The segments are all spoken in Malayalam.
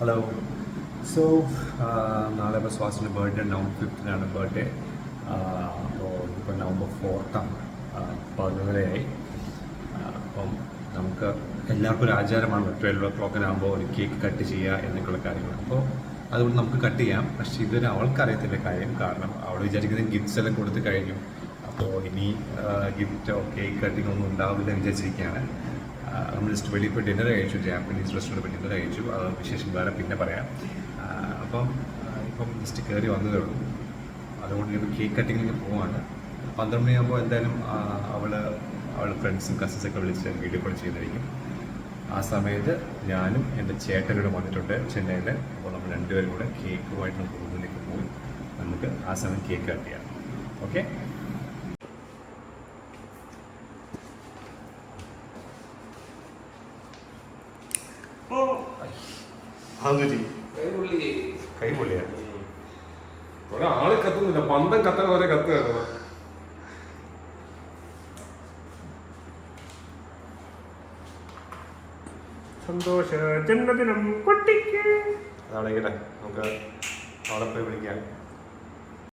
ഹലോ സോ നാളെ ഇപ്പോൾ സ്വാസിന്റെ ബർത്ത്ഡേ നവംബർ ഫിഫ്റ്റിനാണ് ബർത്ത്ഡേ അപ്പോൾ ഇപ്പോൾ നവംബർ ഫോർത്താണ് പതിനൊന്നരയായി. അപ്പം നമുക്ക് എല്ലാവർക്കും ഒരു ആചാരമാണ് ട്വൽവ് ഓ ക്ലോക്കിനാകുമ്പോൾ ഒരു കേക്ക് കട്ട് ചെയ്യുക എന്നൊക്കെയുള്ള കാര്യങ്ങൾ അപ്പോൾ അതുകൊണ്ട് നമുക്ക് കട്ട് ചെയ്യാം. പക്ഷേ ഇതൊരു അവൾക്കറിയത്തില്ല കാര്യം. കാരണം അവൾ വിചാരിക്കുന്നത് ഗിഫ്റ്റ്സ് എല്ലാം കൊടുത്ത് കഴിഞ്ഞു. അപ്പോൾ ഇനി ഗിഫ്റ്റോ കേക്ക് കട്ടിങ്ങോ ഒന്നും ഉണ്ടാവില്ല വിചാരിച്ചിരിക്കുകയാണ്. നമ്മൾ ജസ്റ്റ് വെളിയിൽ പോയി ഡിന്നർ കഴിച്ചു ജാപ്പനീസ് റെസ്റ്റോറന്റ് പോയി ഡിന്നർ കഴിച്ചു. അത് വിശേഷം വേറെ പിന്നെ പറയാം. അപ്പം ഇപ്പം ജസ്റ്റ് കയറി വന്നതേ ഉള്ളൂ. അതുകൊണ്ട് ഇപ്പോൾ കേക്ക് കട്ടിങ്ങിലേക്ക് പോവാണ്. പന്ത്രണ്ട് മണിയാകുമ്പോൾ എന്തായാലും അവൾ അവളുടെ ഫ്രണ്ട്സും കസിൻസൊക്കെ വിളിച്ച് വീഡിയോ കോൾ ചെയ്യുന്നതായിരിക്കും ആ സമയത്ത് ഞാനും എന്റെ ചേട്ടനോട് വന്നിട്ടുണ്ട് ചെന്നൈയിൽ അപ്പോൾ നമ്മൾ രണ്ടുപേരും കൂടെ കേക്കുമായിട്ട് നമുക്ക് റൂമിലേക്ക് പോയി. നമുക്ക് ആ സമയം കേക്ക് കട്ട് ചെയ്യാം. ഓക്കെ കൈ പൊള്ളിയാണ് ഒരാൾ കത്തുന്നില്ല. പന്തം കത്തണ വരെ കത്തുകയാണ് സന്തോഷ ജന്മദിനം കുട്ടിക്ക്. അതാണെങ്കിലേ നമുക്ക് അവിടെ പോയി വിളിക്കാം.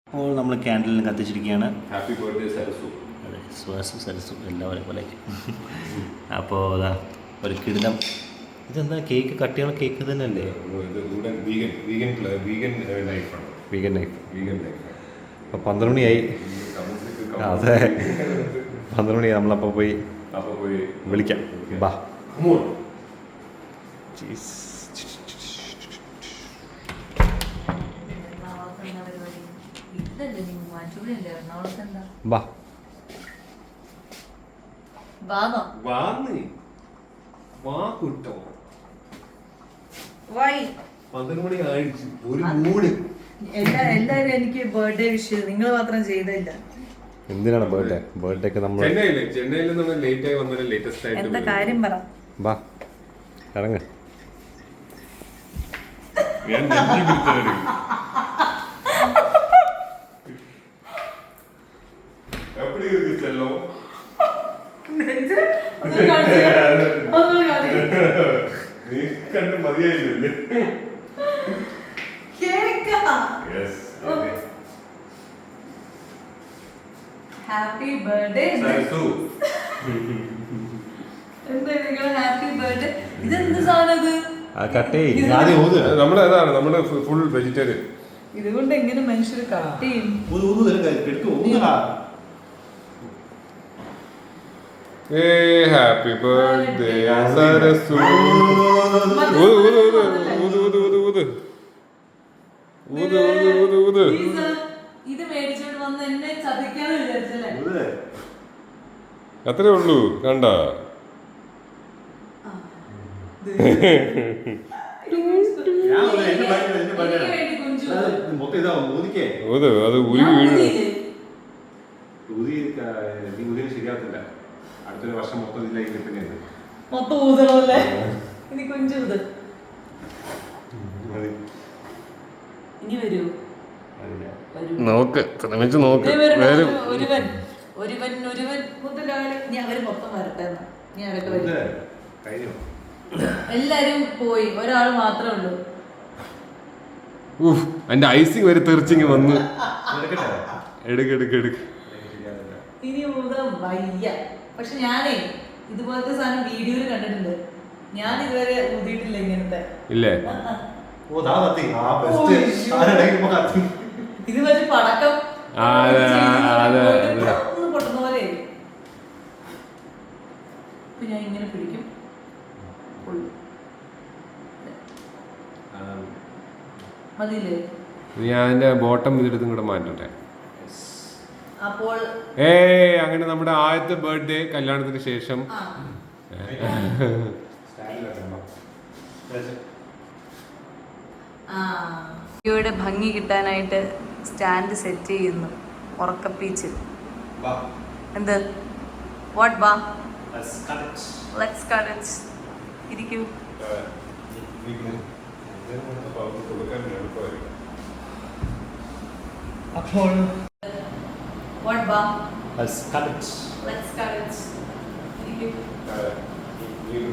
അപ്പോൾ നമ്മൾ ക്യാൻഡിലും കത്തിച്ചിരിക്കുകയാണ്. Happy birthday Sarasu. അതെ ശ്വാസം സരസു എല്ലാവരെ പോലെ അപ്പോൾ അതാ ഒരു കിടിലം ഇതെന്താ കേക്ക് കട്ടിയുള്ള കേക്ക് തന്നെയല്ലേ? വീഗൻ നൈഫ് അപ്പം പന്ത്രണ്ട് മണിയായി. അതെ. പന്ത്രണ്ട് മണിയായി. നമ്മളപ്പോൾ പോയി വിളിക്കാം. ബാ. ബാ. വാ വാ വാക്കുട്ടോ. വൈ. പന്ത്രണ്ട് ആയിടിച്ചു. ഒരു മൂട്. എല്ലാവരും എനിക്ക് ബർത്ത്ഡേ വിഷ് നിങ്ങൾ മാത്രം ചെയ്തില്ല എന്തിനാണ് ബർത്ത്ഡേ ബർത്ത്ഡേ ഒക്കെ നമ്മൾ ചെന്നൈയിലെ ചെന്നൈയിൽ നമ്മൾ ലേറ്റ് ആയി വന്നൊരു ലേറ്റസ്റ്റ് ആയിട്ട് എന്താ കാര്യം പറ. വാ ഇറങ്ങ. എപ്പടി ചെല്ലോ നീ കണ്ട് മതിയായില്ലേ yes happy birthday happy birthday ഇതെന്ത് സാധനം നമ്മൾ ഏതാണ് നമ്മൾ ഫുൾ വെജിറ്റേറിയൻ ഇതുകൊണ്ട് എങ്ങനെ മനുഷ്യർ കട്ട് ചെയ്യും ഊത് ഊത് എടുക്ക് ഊതടാ ഏ ഹാപ്പി ബർത്ത്ഡേ സരസു ഊത് ഊത് ഊത് ഊത് ഊത് ഊത് ഊത് ഊത് ഊത് ഊത് ഊത് Please, ഇത് മേടിച്ചോണ്ട് വന്ന് എന്നെ ചതിക്കാന്ന് വിചാരിച്ചല്ലേ? ഊത് അത്രേ ഉള്ളൂ കണ്ട? അത് ഉരുകി ഊതിന് ശരിയാകത്തില്ല അടുത്തൊരു വർഷം മൊത്തം ഇതിലേക്ക് കിട്ടുന്നത് മൊത്തം ഊതണമല്ലേ ഇനി കുഞ്ചു ഇനി വരൂ. നോക്ക് ശ്രമിച്ചു നോക്ക്. വരും. ഒരുവൻ. ഒരുവൻ ഒരുവൻ. മുതലാളി. ഇനി അവർ മൊത്തം വരട്ടെ. ഇനി അവരൊക്കെ വരും. എല്ലാരും പോയി. ഒരാൾ മാത്രമേ ഉള്ളൂ. ഉഫ് എന്റെ ഐസിങ് വരെ തെറിച്ചിങ് വന്നു. എടുക്ക് എടുക്ക് എടുക്ക്. ഇനി ഊതാൻ വയ്യ. പക്ഷെ ഞാനേ ഇതുപോലത്തെ സാധനം വീഡിയോയിൽ കണ്ടിട്ടുണ്ട്. ഞാൻ ഇതുവരെ ഊതിയിട്ടില്ല ഇങ്ങനത്തെ. ഇല്ലേ? ഓ ദാ കത്തി. ആ ബെസ്റ്റ് കത്തി. ഇത് മറ്റേ പടക്കം. ആ, അതെ, അതെ, പൊട്ടുന്ന പോലെ. ഇപ്പൊ ഞാൻ ഇങ്ങനെ പിടിക്കും. ഉള്ളു. മതിയില്ലേ? ഞാൻ എന്റെ ബോട്ടം ഇതെടുത്തും കൂടെ മാറ്റട്ടെ? ഏ അങ്ങനെ നമ്മുടെ ആദ്യത്തെ ബർത്ത്ഡേ കല്യാണത്തിന് ശേഷം. ആ. ആ വീഡിയോയുടെ ഭംഗി കിട്ടാനായിട്ട് സ്റ്റാൻഡ് സെറ്റ് ചെയ്യുന്നു. ഉറക്കപ്പീച്ച്. എന്ത്? വാട്ട് ബാ ലെറ്റ്സ് കട്ട് ഇറ്റ് ഇരിക്കൂ. അപ്പോൾ What bomb? Let's cut it. Let's cut it. You.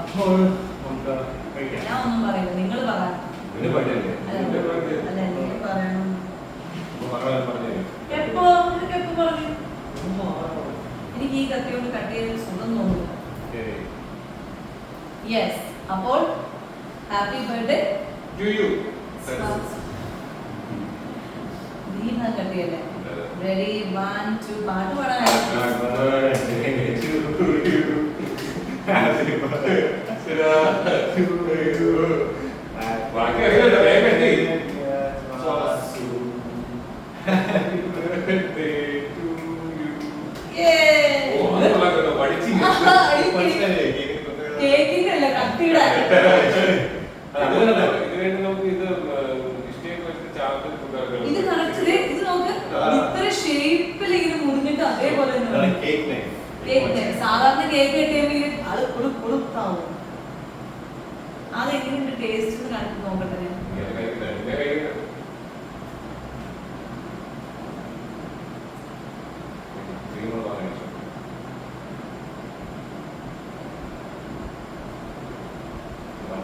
അപ്പോൾ നമുക്ക് കഴിക്കാം ഞാൻ ഒന്നും പറയില്ല. നിങ്ങൾ പറ. അല്ല? നിങ്ങൾ പറയണം. എപ്പോ? എപ്പോ പറഞ്ഞു? എനിക്ക് ഈ കത്തിയോട് കട്ട് ചെയ്തതിൽ സുഖം തോന്നുന്നു. യെസ് അപ്പോൾ ഹാപ്പി ബർത്ത്ഡേ ടു യു നീ ഞാൻ കട്ട് ചെയ്യല്ലേ റെഡി വൺ ടു പാട്ട് പാടാനായിരുന്നു ബാക്കി അറിയില്ല,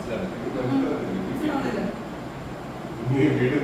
You need to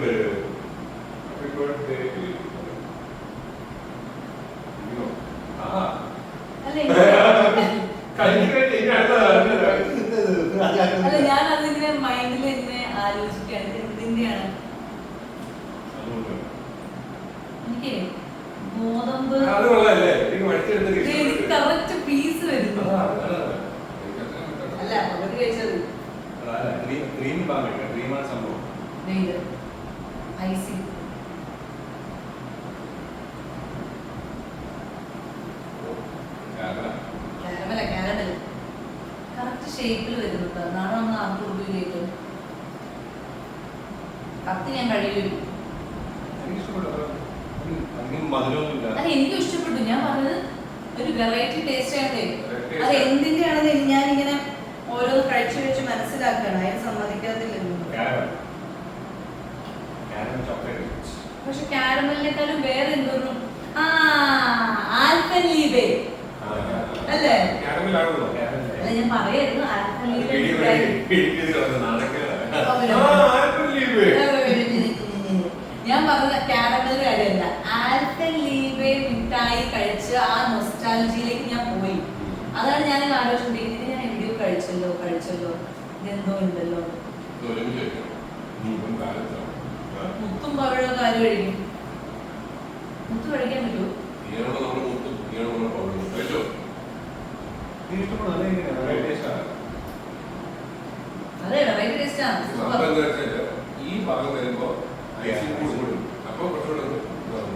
കത്തി ഞാൻ കഴിയും അധികം മധുരമൊന്നുമില്ല അല്ല എനിക്കും ഇഷ്ടപ്പെട്ടു ഞാൻ പറഞ്ഞത് ഒരു വെറൈറ്റി ടേസ്റ്റ് ആയിട്ടേ അത്. എന്തിന്റെ ആണെന്ന് ഞാനിങ്ങനെ ഓരോ കഴിച്ചു കഴിച്ച് മനസ്സിലാക്കണം അതിന് ചോക്ലേറ്റ് പക്ഷെ കാരമലിനെക്കാളും വേറെ എന്തോന്നും ആ ആൽഫൻ ലീബേ അല്ലേ? അല്ല ഞാൻ പറയായിരുന്നു ആൽഫൻ ലീബേ ഞാൻ പറഞ്ഞ കാരമൽ കാര്യമല്ല ആൽഫൻ ലീബേ മിഠായി കഴിച്ച് ആ നൊസ്റ്റാലജിയിലേക്ക് ഞാൻ പോയി. അതാണ് ഞാൻ ആലോചിച്ചിട്ടുണ്ടെങ്കിൽ ഇത് ഞാൻ എവിടെയോ കഴിച്ചല്ലോ കഴിച്ചല്ലോ. ഇതെന്തോ ഉണ്ടല്ലോ. മുത്തും പവഴോ കാര്യം കഴിക്കും മുത്ത് കഴിക്കാൻ പറ്റുമോ അതെ വെറൈറ്റി ടേസ്റ്റ് ആണ് സൂപ്പർ ഈ ഭാഗം വരുമ്പോ ഐസിംഗ് കൂടി കൂടും അപ്പൊ കുറച്ചുകൂടെ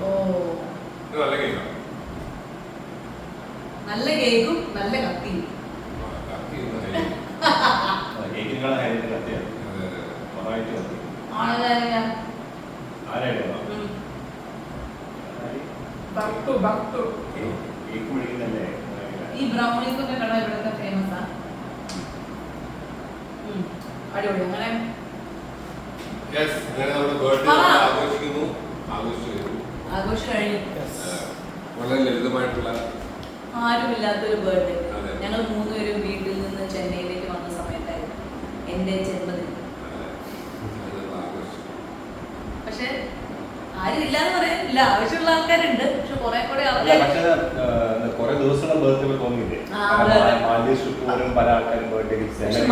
ഓ ഇത് നല്ല കേക്കാണ് നല്ല കേക്കും നല്ല കത്തിയും കത്തി ഒന്ന് ഹൈ കേക്കിനേക്കാളും ഹൈലൈറ്റ് കത്തിയാണ് അതെ അതെ വെറൈറ്റി കത്തി ആണല്ലേ ആരായിരുന്നു ഭക്തു കേക്കും നല്ല കത്തിയും. ഈ ബ്രൗണീസൊക്കെ കട ഇവിടുത്തെ ഫേമസാ. അടിപൊളി. അങ്ങനെ ആഘോഷിച്ചു. ആഘോഷം കഴിഞ്ഞു. വളരെ ലളിതമായിട്ടുള്ള ആരുമില്ലാത്തൊരു ബർത്ത്ഡേ. ഞങ്ങൾ മൂന്നുപേരും വീട്ടിൽ നിന്ന് ചെന്നൈയിലേക്ക് വന്ന സമയത്തായിരുന്നു. എന്റെ ജന്മദിനം. പക്ഷെ ആരും ഇല്ലാന്ന് പറയാനില്ല ആവശ്യമുള്ള ആൾക്കാരുണ്ട്. പക്ഷെ കുറെ കൂടെ ആൾക്കാർ കുറെ ദിവസമുള്ള ബർത്ത്ഡേ തോന്നിയില്ലേ? പോലും ആൾക്കാരും ബർത്ത്ഡേ പക്ഷെ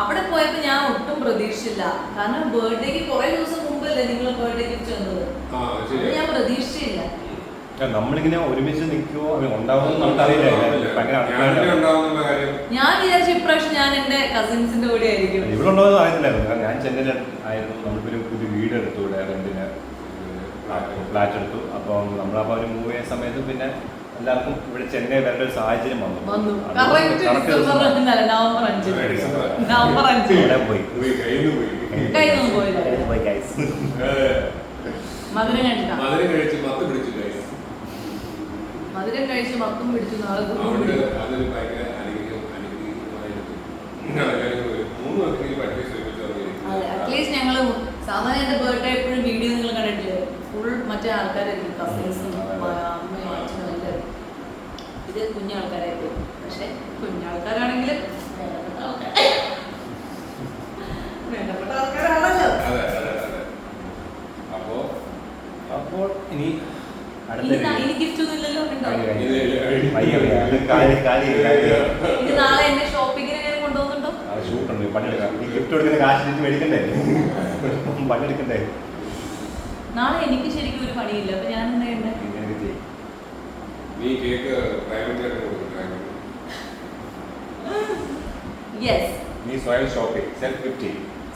അവിടെ പോയപ്പോ ഞാൻ ഒട്ടും പ്രതീക്ഷിച്ചില്ല. കാരണം ബർത്ത്ഡേക്ക് കുറെ ദിവസം മുമ്പല്ലേ നിങ്ങൾ ബർത്ത്ഡേ ഗിഫ്റ്റ് വന്നത് ആ ഞാൻ പ്രതീക്ഷിച്ചില്ല. നമ്മളിങ്ങനെ ഒരുമിച്ച് നിൽക്കുമോ ഉണ്ടാവുമോ നമുക്കറിയില്ല. ഞാൻ വിചാരിച്ചു ഇപ്രാവശ്യം ഞാൻ എന്റെ കസിൻസിന്റെ കൂടെ ആയിരിക്കും. ഇവിടെ ഉണ്ടോന്ന് അറിയത്തില്ലായിരുന്നു. കാരണം ഞാൻ ചെന്നൈയിൽ ആയിരുന്നു. നമ്മളിപ്പൊരു പുതിയ വീട് എടുത്തു ഇവിടെ റെന്റിന്. ഫ്ലാറ്റ് എടുത്തു. അപ്പം നമ്മളപ്പോൾ ഒരു മൂവ് ചെയ്യുന്ന സമയത്ത് പിന്നെ എല്ലാവർക്കും ഇവിടെ ചെന്നൈ വരേണ്ട ഒരു സാഹചര്യം വന്നു. നവംബർ അഞ്ച് പോയി. പോയി കയ്യിൽ നിന്ന് മധുരം കഴിച്ച് മത്തും പിടിച്ചു നാളെ അറ്റ്ലീസ്റ്റ് ഞങ്ങൾ സാധാരണ എന്റെ ബർത്ത്ഡേ എപ്പോഴും വീഡിയോ നിങ്ങൾ കണ്ടിട്ടില്ലേ? ഫുൾ മറ്റേ ആൾക്കാരായിരുന്നു കസിൻസും അമ്മയും അച്ഛനും എല്ലാവരും. ഇത് കുഞ്ഞാൾക്കാരായിരുന്നു പക്ഷെ കുഞ്ഞാൾക്കാരാണെങ്കിൽ വേണ്ടപ്പെട്ട ആൾക്കാർ വേണ്ടപ്പെട്ട ആൾക്കാരാണല്ലോ. അപ്പോൾ അപ്പോൾ ഇനി ഇനി ഗിഫ്റ്റ് ഷൂട്ടുണ്ട് പണിയെടുക്കാം. ഈ ഗിഫ്റ്റ് കൊടുക്കുന്ന കാശ് മേടിക്കണ്ടേ? പണിയെടുക്കണ്ടേ? നാളെ എനിക്ക് ശരിക്കും ഒരു പണിയില്ല. അപ്പൊ ഞാൻ എന്താ ചെയ്യണ്ടേ? നീ കേക്ക് പ്രൈവറ്റ് ആയിട്ട് കൊടുക്കും യെസ് നീ സ്വയം shop self gift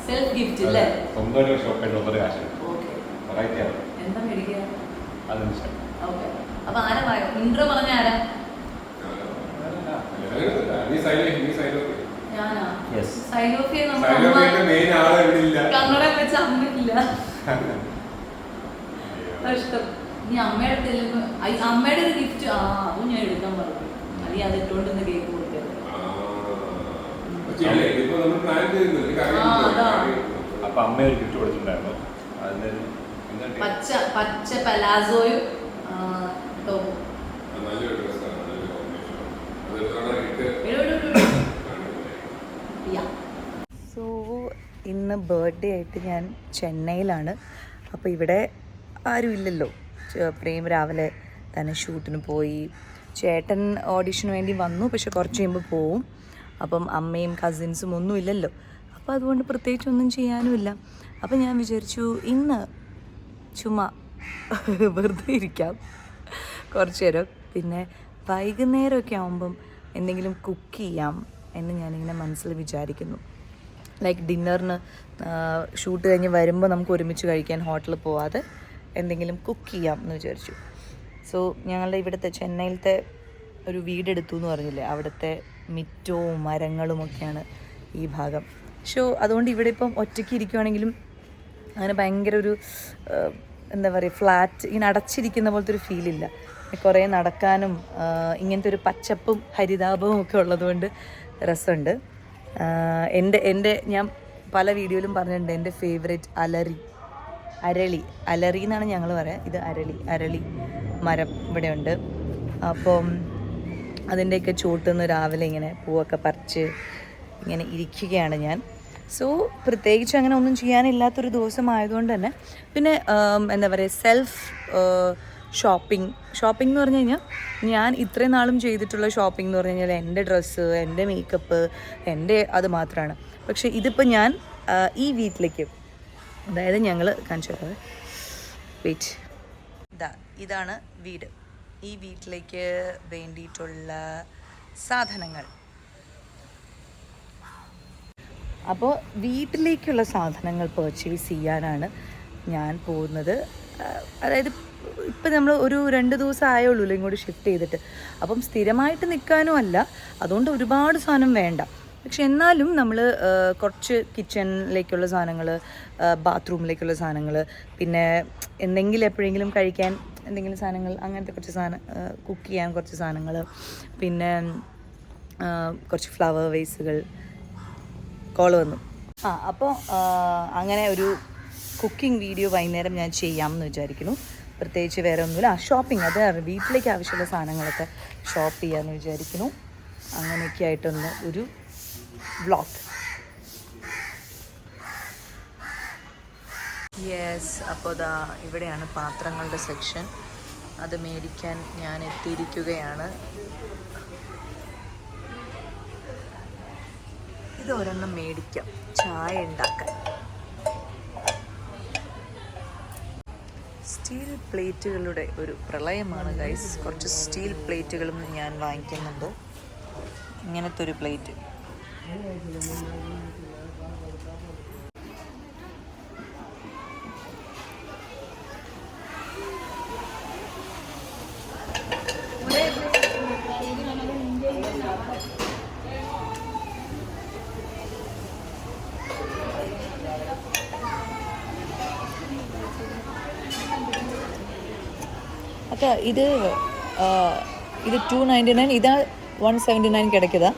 self gift അല്ലേ സ്വന്തമായിട്ട് ഷോപ്പ് ചെയ്ത് ഒന്നര കാശ്. ഓക്കെ വെറൈറ്റി ആണ്. എന്താ മേടിക്കുക അതെന്ന് വെച്ചാൽ ഓക്കെ അപ്പൊ ആരാ ഇൻട്രോ പറഞ്ഞ ആരാ? ഞാനാ. സൈലോഫിയെ കന്നഡ വെച്ച അമ്മയില്ല. ഇഷ്ടം. നീ അമ്മയുടെ തെലുങ്ക് അമ്മയുടെ ഒരു ഗിഫ്റ്റ് ആ അതും ഞാൻ എടുക്കാൻ പറഞ്ഞു. അത് ഇന്ന് കേക്ക് അപ്പൊ അമ്മ ഒരു ഗിഫ്റ്റ് കൊടുത്തിട്ടുണ്ടായിരുന്നു. പച്ച പച്ച പലാസോയും ടോപ്പും. സോ ഇന്ന് ബർത്ത്ഡേ ആയിട്ട് ഞാൻ ചെന്നൈയിലാണ്. അപ്പോൾ ഇവിടെ ആരും ഇല്ലല്ലോ. പ്രേം രാവിലെ തന്നെ ഷൂട്ടിന് പോയി. ചേട്ടൻ ഓഡിഷന് വേണ്ടി വന്നു പക്ഷെ കുറച്ച് കഴിയുമ്പോൾ പോവും. അപ്പം അമ്മയും കസിൻസും ഒന്നും ഇല്ലല്ലോ. അപ്പോൾ അതുകൊണ്ട് പ്രത്യേകിച്ചൊന്നും ചെയ്യാനുമില്ല അപ്പം ഞാൻ വിചാരിച്ചു ഇന്ന് ചുമ്മാ വെറുതെ ഇരിക്കാം. കുറച്ച് നേരം പിന്നെ വൈകുന്നേരമൊക്കെ ആകുമ്പം എന്തെങ്കിലും കുക്ക് ചെയ്യാം എന്ന് ഞാനിങ്ങനെ മനസ്സിൽ വിചാരിക്കുന്നു. ലൈക്ക് ഡിന്നറിന് ഷൂട്ട് കഴിഞ്ഞ് വരുമ്പോൾ നമുക്ക് ഒരുമിച്ച് കഴിക്കാൻ ഹോട്ടലിൽ പോവാതെ എന്തെങ്കിലും കുക്ക് ചെയ്യാം എന്ന് വിചാരിച്ചു. സോ ഞങ്ങളുടെ ഇവിടുത്തെ ചെന്നൈയിലത്തെ ഒരു വീടെടുത്തു എന്ന് പറഞ്ഞില്ലേ? അവിടുത്തെ മിറ്റവും മരങ്ങളും ഒക്കെയാണ് ഈ ഭാഗം. ഷോ അതുകൊണ്ട് ഇവിടെ ഇപ്പം ഒറ്റയ്ക്ക് ഇരിക്കുവാണെങ്കിലും അങ്ങനെ ഭയങ്കര ഒരു എന്താ പറയുക ഫ്ലാറ്റ് ഇങ്ങനെ അടച്ചിരിക്കുന്ന പോലത്തെ ഒരു ഫീലില്ല. കുറേ നടക്കാനും ഇങ്ങനത്തെ ഒരു പച്ചപ്പും ഹരിതാപവും ഒക്കെ ഉള്ളതുകൊണ്ട് രസമുണ്ട്. എന്റെ എന്റെ ഞാൻ പല വീഡിയോയിലും പറഞ്ഞിട്ടുണ്ട് എന്റെ ഫേവറേറ്റ് അലറി. അരളി. അലറി എന്നാണ് ഞങ്ങൾ പറയുക ഇത് അരളി. അരളി മരം ഇവിടെയുണ്ട് അപ്പം അതിന്റെയൊക്കെ ചുവട്ടുനിന്ന് രാവിലെ ഇങ്ങനെ പൂവൊക്കെ പറിച്ച് ഇങ്ങനെ ഇരിക്കുകയാണ് ഞാൻ. സോ പ്രത്യേകിച്ച് അങ്ങനെ ഒന്നും ചെയ്യാനില്ലാത്തൊരു ദിവസമായതുകൊണ്ട് തന്നെ പിന്നെ എന്താ പറയുക സെൽഫ് ഷോപ്പിംഗ്. ഷോപ്പിംഗ് എന്ന് പറഞ്ഞു കഴിഞ്ഞാൽ ഞാൻ ഇത്രയും നാളും ചെയ്തിട്ടുള്ള ഷോപ്പിംഗ് എന്ന് പറഞ്ഞു കഴിഞ്ഞാൽ എന്റെ ഡ്രസ്സ് എന്റെ മേക്കപ്പ് എന്റെ അത് മാത്രമാണ് പക്ഷേ ഇതിപ്പോൾ ഞാൻ ഈ വീട്ടിലേക്ക് അതായത് ഞങ്ങൾ കാണിച്ചു തരാം. വെയിറ്റ് ഇതാ ഇതാണ് വീട്. ഈ വീട്ടിലേക്ക് വേണ്ടിയിട്ടുള്ള സാധനങ്ങൾ. അപ്പോൾ വീട്ടിലേക്കുള്ള സാധനങ്ങൾ പർച്ചേസ് ചെയ്യാനാണ് ഞാൻ പോകുന്നത്. അതായത് ഇപ്പം നമ്മൾ ഒരു രണ്ട് ദിവസം ആയുള്ളൂ ഇങ്ങോട്ട് ഷിഫ്റ്റ് ചെയ്തിട്ട്. അപ്പം സ്ഥിരമായിട്ട് നിൽക്കാനും അല്ല അതുകൊണ്ട് ഒരുപാട് സാധനം വേണ്ട. പക്ഷെ എന്നാലും നമ്മൾ കുറച്ച് കിച്ചണിലേക്കുള്ള സാധനങ്ങൾ ബാത്റൂമിലേക്കുള്ള സാധനങ്ങൾ പിന്നെ എന്തെങ്കിലും എപ്പോഴെങ്കിലും കഴിക്കാൻ എന്തെങ്കിലും സാധനങ്ങൾ അങ്ങനത്തെ കുറച്ച് സാധനം കുക്ക് ചെയ്യാൻ കുറച്ച് സാധനങ്ങൾ പിന്നെ കുറച്ച് ഫ്ലവർ വേസുകൾ കോൾ വന്നു. ആ അപ്പോൾ അങ്ങനെ ഒരു കുക്കിംഗ് വീഡിയോ വൈകുന്നേരം ഞാൻ ചെയ്യാമെന്ന് വിചാരിക്കുന്നു. പ്രത്യേകിച്ച് വേറെ ഒന്നുമില്ല. ഷോപ്പിംഗ് അത് വീട്ടിലേക്ക് ആവശ്യമുള്ള സാധനങ്ങളൊക്കെ ഷോപ്പ് ചെയ്യാമെന്ന് വിചാരിക്കുന്നു. അങ്ങനെയൊക്കെ ആയിട്ടൊന്ന് ഒരു വ്ളോഗ് യെസ് അപ്പോൾ ദാ ഇവിടെയാണ് പാത്രങ്ങളുടെ സെക്ഷൻ അത് മേടിക്കാൻ ഞാൻ എത്തിയിരിക്കുകയാണ്. ഇത് ഒരെണ്ണം മേടിക്കാം. ചായ ഉണ്ടാക്കാൻ. സ്റ്റീൽ പ്ലേറ്റുകളുടെ ഒരു പ്രളയമാണ് ഗൈസ് കുറച്ച് സ്റ്റീൽ പ്ലേറ്റുകളും ഞാൻ വാങ്ങിക്കുന്നുണ്ട്. ഇങ്ങനത്തെ ഒരു പ്ലേറ്റ്. ഇത് ഇത് ടു നയന്റി നയൻ ഇതാ വൺ സെവന്റി നയൻ കിടക്കിയതാ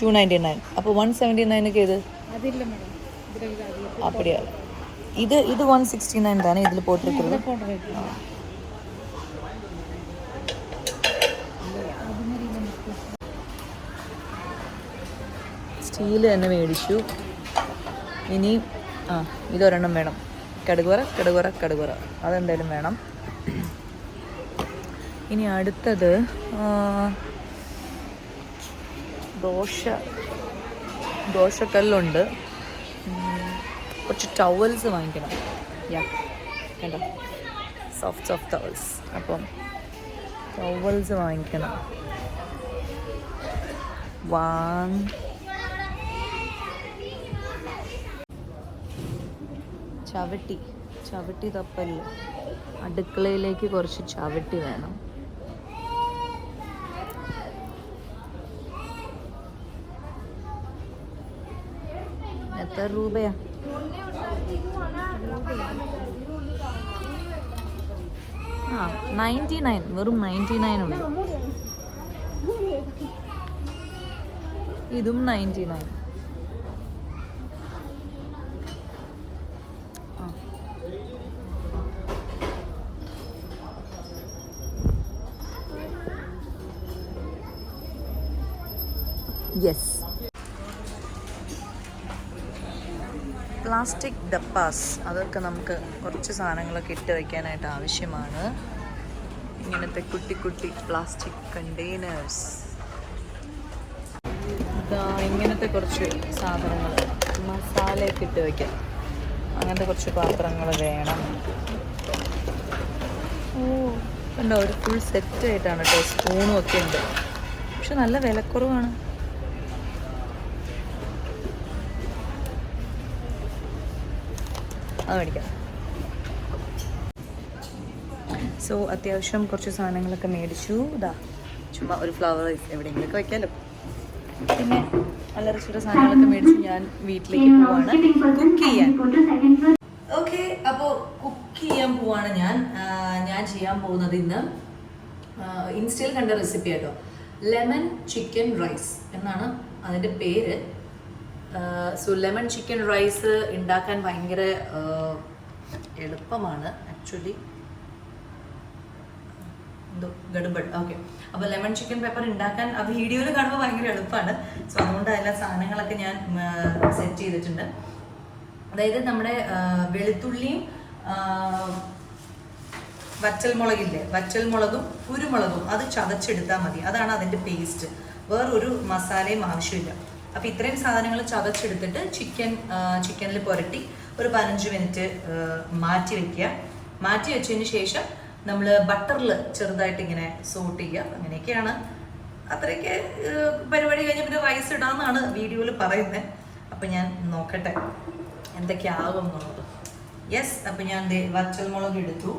ടു നയന്റി നയൻ അപ്പോൾ വൺ സെവന്റി നയനൊക്കെ ഏത്? അപ്പടിയാ. ഇത് ഇത് വൺ സിക്സ്റ്റി നയൻ തന്നെ ഇതിൽ പോട്ടിരിക്കുന്നത്. സ്റ്റീൽ തന്നെ മേടിച്ചു. ഇനി ആ ഇതൊരെണ്ണം വേണം. കടുകുറ കടുകുറ കടുകുറ അതെന്തായാലും വേണം. ഇനി അടുത്തത് ദോശ. ദോശക്കല്ലുണ്ട്. കുറച്ച് ടവൽസ് വാങ്ങിക്കണം. യാ കണ്ടോ? സോഫ്റ്റ് സോഫ്റ്റ് ടവൽസ് അപ്പം ടവൽസ് വാങ്ങിക്കണം. വാങ്. ചവിട്ടി. ചവിട്ടി തപ്പൽ അടുക്കളയിലേക്ക് കുറച്ച് ചവിട്ടി വേണം. എത്ര രൂപയാ? ആ നയന്റി നയൻ വെറും നയന്റി നയൻ ഉണ്ട് ഇതും നയന്റി നയൻ പ്ലാസ്റ്റിക് ഡപ്പാസ് അതൊക്കെ നമുക്ക് കുറച്ച് സാധനങ്ങളൊക്കെ ഇട്ട് വയ്ക്കാനായിട്ട് ആവശ്യമാണ്. ഇങ്ങനത്തെ കുട്ടി കുട്ടി പ്ലാസ്റ്റിക് കണ്ടെയ്നേഴ്സ് ഇങ്ങനത്തെ കുറച്ച് സാധനങ്ങൾ. മസാലയൊക്കെ ഇട്ട് വയ്ക്കാം അങ്ങനത്തെ കുറച്ച് പാത്രങ്ങൾ വേണം. ഓ കണ്ടോ ഒരു ഫുൾ സെറ്റായിട്ടാണ് കേട്ടോ. സ്പൂണും ഒക്കെ ഉണ്ട്. പക്ഷെ നല്ല വിലക്കുറവാണ്. അത് മേടിക്കാം. സോ അത്യാവശ്യം കുറച്ച് സാധനങ്ങളൊക്കെ മേടിച്ചു. ഇതാ ചുമ്മാ ഒരു ഫ്ലവർ എവിടെയെങ്കിലൊക്കെ വയ്ക്കാമല്ലോ പിന്നെ അല്ലറ ചില സാധനങ്ങളൊക്കെ മേടിച്ച് ഞാൻ വീട്ടിലേക്ക് പോവാണ്. കുക്ക് ചെയ്യാൻ. ഓക്കെ അപ്പോൾ കുക്ക് ചെയ്യാൻ പോവാണ് ഞാൻ. ഞാൻ ചെയ്യാൻ പോകുന്നത് ഇന്ന്. ഇൻസ്റ്റയിൽ കണ്ട റെസിപ്പി ആട്ടോ. ലെമൺ ചിക്കൻ റൈസ് എന്നാണ് അതിന്റെ പേര്. സോ ലെമൺ ചിക്കൻ റൈസ് ഉണ്ടാക്കാൻ ഭയങ്കര ആ, എളുപ്പമാണ്. ആക്ച്വലി ഓക്കെ അപ്പോൾ ലെമൺ ചിക്കൻ പേപ്പർ ഉണ്ടാക്കാൻ ആ വീഡിയോയിൽ കാണുമ്പോൾ ഭയങ്കര എളുപ്പമാണ് സോ അതുകൊണ്ട് അതിലെ സാധനങ്ങളൊക്കെ ഞാൻ സെറ്റ് ചെയ്തിട്ടുണ്ട്. അതായത് നമ്മുടെ വെളുത്തുള്ളിയും വെളുത്തുള്ളിയും മുളകില്ലേ വറ്റൽമുളകില്ലേ? വറ്റൽമുളകും കുരുമുളകും അത് ചതച്ചെടുത്താൽ മതി. അതാണ് അതിന്റെ പേസ്റ്റ് വേറൊരു മസാലയും ആവശ്യമില്ല. അപ്പോൾ ഇത്രയും സാധനങ്ങൾ ചതച്ചെടുത്തിട്ട് ചിക്കൻ ചിക്കനിൽ പുരട്ടി ഒരു പതിനഞ്ച് മിനിറ്റ് മാറ്റി വെക്കുക. മാറ്റി വെച്ചതിന് ശേഷം നമ്മൾ ബട്ടറിൽ ചെറുതായിട്ട് ഇങ്ങനെ സോട്ട് ചെയ്യുക. അങ്ങനെയൊക്കെയാണ്. അത്രയൊക്കെ പരിപാടി കഴിഞ്ഞ് പിന്നെ റൈസ് ഇടാമെന്നാണ് വീഡിയോയിൽ പറയുന്നത് അപ്പം ഞാൻ നോക്കട്ടെ എന്തൊക്കെയാകും എന്നുള്ളത്. യെസ് അപ്പം ഞാൻ വച്ചൽ മുളക് എടുത്തു.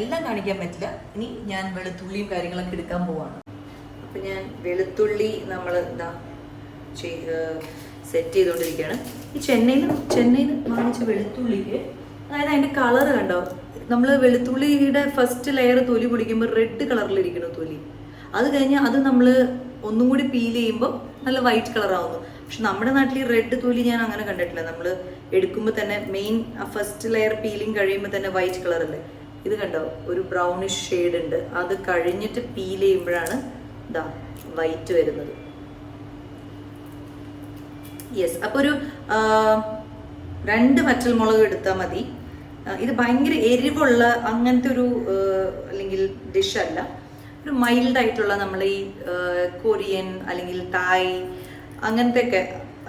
എല്ലാം കാണിക്കാൻ പറ്റില്ല. ഇനി ഞാൻ വെളുത്തുള്ളിയും കാര്യങ്ങളൊക്കെ എടുക്കാൻ പോവാണ്. അപ്പം ഞാൻ വെളുത്തുള്ളി നമ്മൾ എന്താ സെറ്റ് ചെയ്തുകൊണ്ടിരിക്കുകയാണ് ഈ ചെന്നൈയിൽ ചെന്നൈയിൽ വാങ്ങിച്ച വെളുത്തുള്ളിക്ക് അതായത് അതിന്റെ കളർ കണ്ടോ? നമ്മൾ വെളുത്തുള്ളിയുടെ ഫസ്റ്റ് ലെയർ തൊലി പൊടിക്കുമ്പോൾ റെഡ് കളറിലിരിക്കണം തൊലി. അത് കഴിഞ്ഞ് അത് നമ്മൾ ഒന്നും കൂടി പീൽ ചെയ്യുമ്പോൾ നല്ല വൈറ്റ് കളർ ആവുന്നു. പക്ഷെ നമ്മുടെ നാട്ടിൽ റെഡ് തൊലി ഞാൻ അങ്ങനെ കണ്ടിട്ടില്ല. നമ്മൾ എടുക്കുമ്പോൾ തന്നെ മെയിൻ ആ ഫസ്റ്റ് ലെയർ പീലിംഗ് കഴിയുമ്പോൾ തന്നെ വൈറ്റ് കളറല്ലേ ഇത് കണ്ടോ? ഒരു ബ്രൗണിഷ് ഷെയ്ഡ് ഉണ്ട്. അത് കഴിഞ്ഞിട്ട് പീൽ ചെയ്യുമ്പോഴാണ് ഇതാ വൈറ്റ് വരുന്നത്. യെസ് അപ്പോൾ ഒരു രണ്ട് വറ്റൽ മുളക് എടുത്താൽ മതി. ഇത് ഭയങ്കര എരിവുള്ള അങ്ങനത്തെ ഒരു അല്ലെങ്കിൽ ഡിഷല്ല ഒരു മൈൽഡ് ആയിട്ടുള്ള നമ്മൾ ഈ കൊറിയൻ അല്ലെങ്കിൽ തായ് അങ്ങനത്തെ ഒക്കെ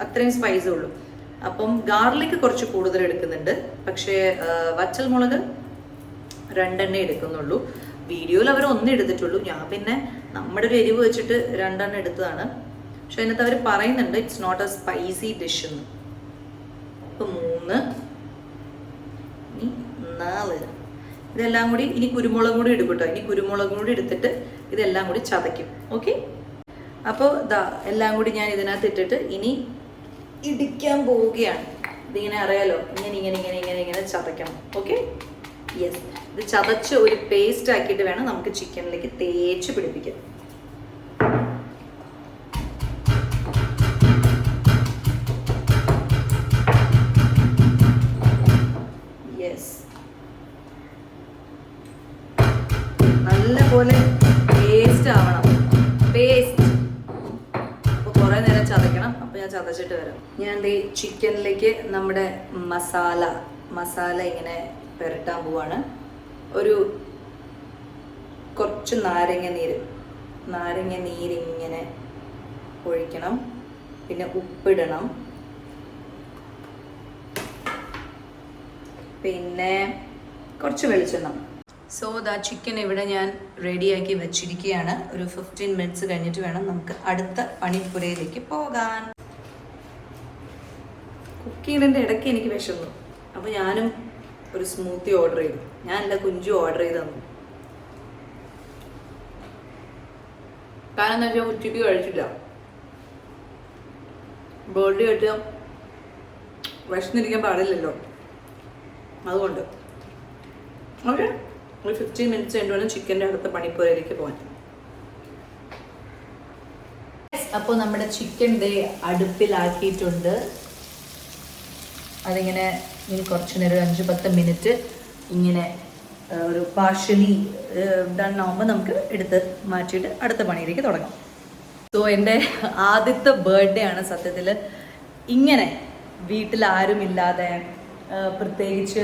അത്രയും സ്പൈസേ ഉള്ളൂ. അപ്പം ഗാർലിക് കുറച്ച് കൂടുതൽ എടുക്കുന്നുണ്ട്. പക്ഷേ വച്ചൽ മുളക് രണ്ടെണ്ണേ എടുക്കുന്നുള്ളൂ. വീഡിയോയിൽ അവർ ഒന്നേ എടുത്തിട്ടുള്ളൂ. ഞാൻ പിന്നെ നമ്മുടെ ഒരു എരിവ് വെച്ചിട്ട് രണ്ടെണ്ണം എടുത്തതാണ്. പക്ഷെ അതിനകത്ത് അവർ പറയുന്നുണ്ട് it's not a spicy dish എന്ന് അപ്പം മൂന്ന് ഇനി നാല്. ഇതെല്ലാം കൂടി ഇനി കുരുമുളകും കൂടി എടുക്കട്ടോ കേട്ടോ. ഇനി കുരുമുളകും കൂടി എടുത്തിട്ട് ഇതെല്ലാം കൂടി ചതയ്ക്കും. ഓക്കെ? അപ്പോൾ ഇതാ എല്ലാം കൂടി ഞാൻ ഇതിനകത്ത് ഇട്ടിട്ട് ഇനി ഇടിക്കാൻ പോവുകയാണ്. ഇതിങ്ങനെ അറിയാലോ ഇങ്ങനെ ഇങ്ങനെ ഇങ്ങനെ ഇങ്ങനെ ഇങ്ങനെ ചതയ്ക്കണം. ഓക്കെ? യെസ് ഇത് ചതച്ച് ഒരു പേസ്റ്റ് ആക്കിയിട്ട് വേണം നമുക്ക് ചിക്കനിലേക്ക് തേച്ച് പിടിപ്പിക്കാൻ. യെസ് നല്ലപോലെ പേസ്റ്റ് ആവണം. പേസ്റ്റ് കുറേ നേരം ചതയ്ക്കണം. അപ്പോൾ ഞാൻ ചതച്ചിട്ട് വരാം. ഞാൻ ചിക്കനിലേക്ക് നമ്മുടെ മസാല മസാല ഇങ്ങനെ പുരട്ടാൻ പോവാണ്. ഒരു കുറച്ച് നാരങ്ങ നീര് നാരങ്ങ നീരിങ്ങനെ ഒഴിക്കണം. പിന്നെ ഉപ്പിടണം. പിന്നെ കുറച്ച് വെളിച്ചെണ്ണ. സോ ദാ ചിക്കൻ ഇവിടെ ഞാൻ റെഡിയാക്കി വെച്ചിരിക്കുകയാണ്. ഒരു ഫിഫ്റ്റീൻ മിനിറ്റ്സ് കഴിഞ്ഞിട്ട് വേണം നമുക്ക് അടുത്ത പണിപ്പുരയിലേക്ക് പോകാൻ. കുക്കിങ്ങിന്റെ ഇടയ്ക്ക് എനിക്ക് വിശന്നു. അപ്പോൾ ഞാനും ഒരു സ്മൂത്തി ഓർഡർ ചെയ്തു. ഞാൻ എന്റെ കുഞ്ചു ഓർഡർ ചെയ്ത് തന്നു. കാരണം എന്താ വെച്ചാൽ ഉച്ചയ്ക്ക് കഴിച്ചില്ല. ബർത്ത്ഡേ ആയിട്ട് വിഷന്നിരിക്കാൻ പാടില്ലല്ലോ. അതുകൊണ്ട്. ഓക്കെ ഒരു ഫിഫ്റ്റീൻ മിനിറ്റ്സ് കഴിഞ്ഞ് വേണം ചിക്കന്റെ അടുത്ത പണിപ്പുരയിലേക്ക് പോകാൻ. അപ്പോൾ നമ്മുടെ ചിക്കൻ ദേ അടുപ്പിലാക്കിയിട്ടുണ്ട്. അതിങ്ങനെ ഇനി കുറച്ച് നേരം ഒരു അഞ്ച് പത്ത് മിനിറ്റ് ഇങ്ങനെ ഒരു പാർഷ്യലി ഡൺ ആകുമ്പോൾ നമുക്ക് എടുത്ത് മാറ്റിയിട്ട് അടുത്ത പണിയിലേക്ക് തുടങ്ങാം. സോ എന്റെ ആദ്യത്തെ ബർത്ത്ഡേ ആണ് സത്യത്തിൽ ഇങ്ങനെ വീട്ടിൽ ആരുമില്ലാതെ ഇല്ലാതെ പ്രത്യേകിച്ച്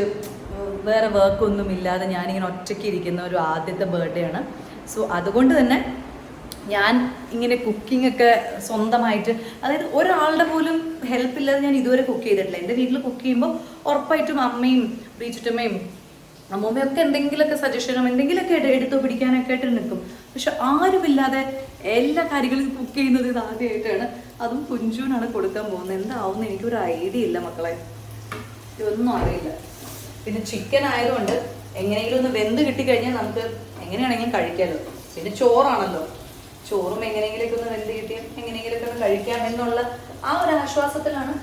വേറെ വർക്കൊന്നും ഇല്ലാതെ ഞാനിങ്ങനെ ഒറ്റയ്ക്ക് ഇരിക്കുന്ന ഒരു ആദ്യത്തെ ബർത്ത്ഡേ ആണ്. സോ അതുകൊണ്ട് തന്നെ ഞാൻ ഇങ്ങനെ കുക്കിംഗ് ഒക്കെ സ്വന്തമായിട്ട് അതായത് ഒരാളുടെ പോലും ഹെൽപ്പ് ഇല്ലാതെ ഞാൻ ഇതുവരെ കുക്ക് ചെയ്തിട്ടില്ല. എന്റെ വീട്ടിൽ കുക്ക് ചെയ്യുമ്പോൾ ഉറപ്പായിട്ടും അമ്മയും വീച്ചിട്ടമ്മയും അമ്മൂമ്മയും ഒക്കെ എന്തെങ്കിലുമൊക്കെ സജഷനും എന്തെങ്കിലുമൊക്കെ എടു- എടുത്തു പിടിക്കാനൊക്കെ ആയിട്ട് നിൽക്കും. പക്ഷെ ആരുമില്ലാതെ എല്ലാ കാര്യങ്ങളും കുക്ക് ചെയ്യുന്നത് ഇത് ആദ്യമായിട്ടാണ്. അതും കുഞ്ചുവിനാണ് കൊടുക്കാൻ പോകുന്നത്. എന്താവുമെന്ന് എനിക്കൊരു ഐഡിയ ഇല്ല മക്കളെ. ഇതൊന്നും അറിയില്ല. പിന്നെ ചിക്കൻ ആയതുകൊണ്ട് എങ്ങനെയെങ്കിലും ഒന്ന് വെന്ത് കിട്ടിക്കഴിഞ്ഞാൽ നമുക്ക് എങ്ങനെയാണെങ്കിലും കഴിക്കാമല്ലോ പിന്നെ ചോറാണല്ലോ. ചോറും എങ്ങനെയെങ്കിലൊക്കെ ഒന്ന് വെന്ത് കിട്ടിയാൽ എങ്ങനെയെങ്കിലൊക്കെ ഒന്ന് കഴിക്കാം എന്നുള്ള ആ ഒരു ആശ്വാസത്തിലാണ്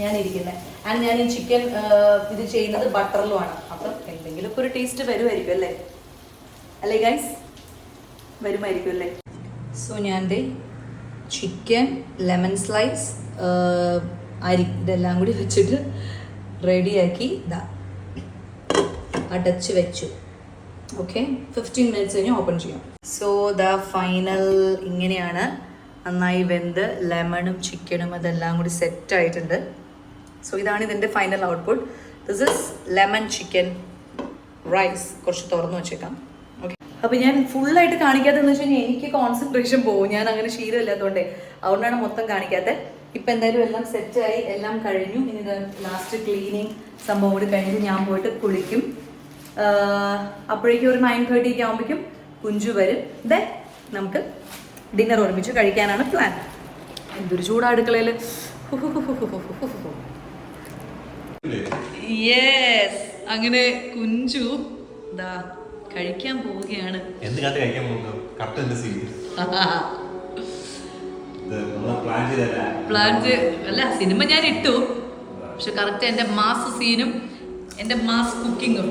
ഞാൻ ഇരിക്കുന്നത് ആൻഡ് ഞാൻ ഈ ചിക്കൻ ഇത് ചെയ്യുന്നത് ബട്ടറിലുമാണ്. അപ്പം എന്തെങ്കിലുമൊക്കെ ഒരു ടേസ്റ്റ് വരുമായിരിക്കും അല്ലേ? അല്ലേ ഗൈസ് വരുമായിരിക്കും അല്ലേ? സോ ഞാൻ ചിക്കൻ ലെമൺ സ്ലൈസ് അരി ഇതെല്ലാം കൂടി വെച്ചിട്ട് റെഡിയാക്കി ഇതാ അടച്ച് വെച്ചു. ഓക്കെ ഫിഫ്റ്റീൻ മിനിറ്റ്സ് കഴിഞ്ഞ് ഓപ്പൺ ചെയ്യാം. സോ ദ ഫൈനൽ ഇങ്ങനെയാണ്. നന്നായി വെന്ത് ലെമണും ചിക്കനും അതെല്ലാം കൂടി സെറ്റ് ആയിട്ടുണ്ട്. സോ ഇതാണ് ഇതിന്റെ final output this is lemon chicken rice കുറച്ച് തുറന്നു വെച്ചേക്കാം. ഓക്കെ അപ്പോൾ ഞാൻ ഫുള്ളായിട്ട് കാണിക്കാത്തതെന്ന് വെച്ച് കഴിഞ്ഞാൽ എനിക്ക് കോൺസെൻട്രേഷൻ പോകും ഞാൻ അങ്ങനെ ശീലമില്ലാത്തതുകൊണ്ട് അതുകൊണ്ടാണ് മൊത്തം കാണിക്കാത്തത് ഇപ്പം എന്തായാലും എല്ലാം സെറ്റായി എല്ലാം കഴിഞ്ഞു. ഇനി ലാസ്റ്റ് ക്ലീനിങ് സംഭവം കൂടി കഴിഞ്ഞിട്ട് ഞാൻ പോയിട്ട് കുളിക്കും. അപ്പോഴേക്കും ഒരു നയൻ തേർട്ടി ഒക്കെ ആകുമ്പോഴേക്കും കുഞ്ചു വരും ദേ നമുക്ക് ഡിന്നർ ഒരുമിച്ച് കഴിക്കാനാണ് പ്ലാൻ എന്തൊരു ചൂടാ അടുക്കളയിൽ യെസ് അങ്ങനെ കുഞ്ചു ദാ കഴിക്കാൻ പോവുകയാണ് എന്തിനകത്ത് കഴിക്കാൻ പോകുന്നത് കറക്റ്റ് എന്റെ സീൻ പ്ലാൻ ചെയ്തല്ല പ്ലാൻ അല്ല സിനിമ ഞാൻ ഇട്ടു പക്ഷെ കറക്റ്റ് എന്റെ മാസ് സീനും എന്റെ മാസ് കുക്കിങ്ങും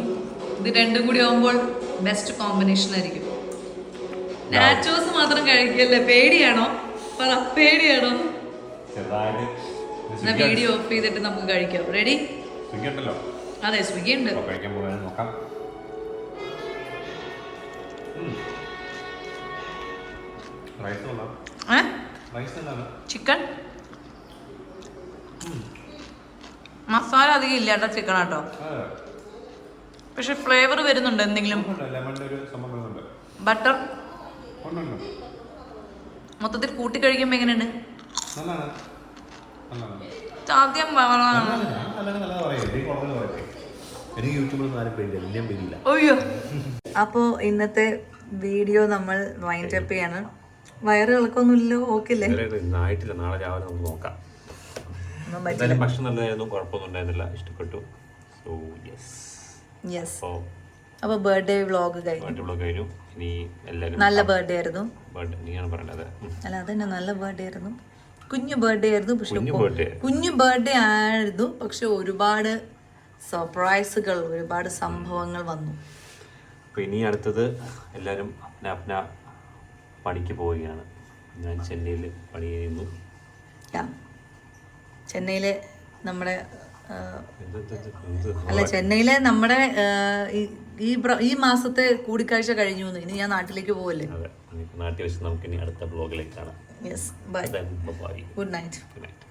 ഇത് രണ്ടും കൂടി ആവുമ്പോൾ ബെസ്റ്റ് കോമ്പിനേഷൻ ആയിരിക്കും നാച്ചോസ് മാത്രം കഴിക്കല്ലേ? പേടിയാണോ? പറ പേടിയാണോ? എന്നാ വീഡിയോ ഓഫ് ചെയ്തിട്ട് നമുക്ക് കഴിക്കാം. റെഡി അതെ സ്വിഗ്ഗി ഉണ്ട്. നോക്കാം. ചിക്കൻ മസാല അധികം ഇല്ല കേട്ടോ ചിക്കൻ ആട്ടോ പക്ഷെ ഫ്ലേവർ വരുന്നുണ്ട് എന്തെങ്കിലും. ബട്ടർ മൊത്തത്തിൽ കൂട്ടി കഴിക്കുമ്പോ എങ്ങനെയുണ്ട്? നല്ലതാണ്. ആദ്യം എനിക്ക് ആരും പേടിയില്ല. പേടിയില്ല. അയ്യോ. അപ്പോൾ ഇന്നത്തെ വീഡിയോ നമ്മൾ വൈൻഡ് അപ്പ് ചെയ്യാണ്. വയറ് ഇളക്കൊന്നുമില്ലല്ലോ ഓക്കെ ഇന്ന് ആയിട്ടില്ല നാളെ രാവിലെ നമുക്ക് നോക്കാം. ഭക്ഷണം നല്ലതായിരുന്നു. കുഴപ്പമൊന്നും ഉണ്ടായിരുന്നില്ല. ഇഷ്ടപ്പെട്ടു. സോ യെസ് യെസ് അപ്പോൾ അപ്പോൾ ബർത്ത്ഡേ വ്ളോഗ് കഴിഞ്ഞു വ്ളോഗ് കഴിഞ്ഞു. ഇനി എല്ലാവരും നല്ല ബർത്ത്ഡേ ആയിരുന്നു. ബർത്ത്ഡേ നീയാണ് പറയേണ്ടത് അല്ല അതന്നെ നല്ല ബർത്ത്ഡേ ആയിരുന്നു. കുഞ്ഞു ബർത്ത്ഡേ ആയിരുന്നു പക്ഷെ കുഞ്ഞു ബർത്ത്ഡേ ആയിരുന്നു പക്ഷെ ഒരുപാട് സർപ്രൈസുകൾ ഒരുപാട് സംഭവങ്ങൾ വന്നു. അപ്പോൾ ഇനി അടുത്തത് എല്ലാവരും അപ്ന പണിക്ക് പോവുകയാണ്. ഞാൻ ചെന്നൈയിൽ പണി ചെയ്യുന്നു. ചെന്നൈയിലെ നമ്മുടെ അല്ല ചെന്നൈയിലെ നമ്മുടെ ഈ- ഈ മാസത്തെ കൂടിക്കാഴ്ച കഴിഞ്ഞു. ഇനി ഞാൻ നാട്ടിലേക്ക് പോവല്ലേ? നാട്ടിൽ വെച്ച് നമുക്ക് ഇനി അടുത്ത ബ്ലോഗിലേക്ക് കാണാം. Yes bye bye good night good night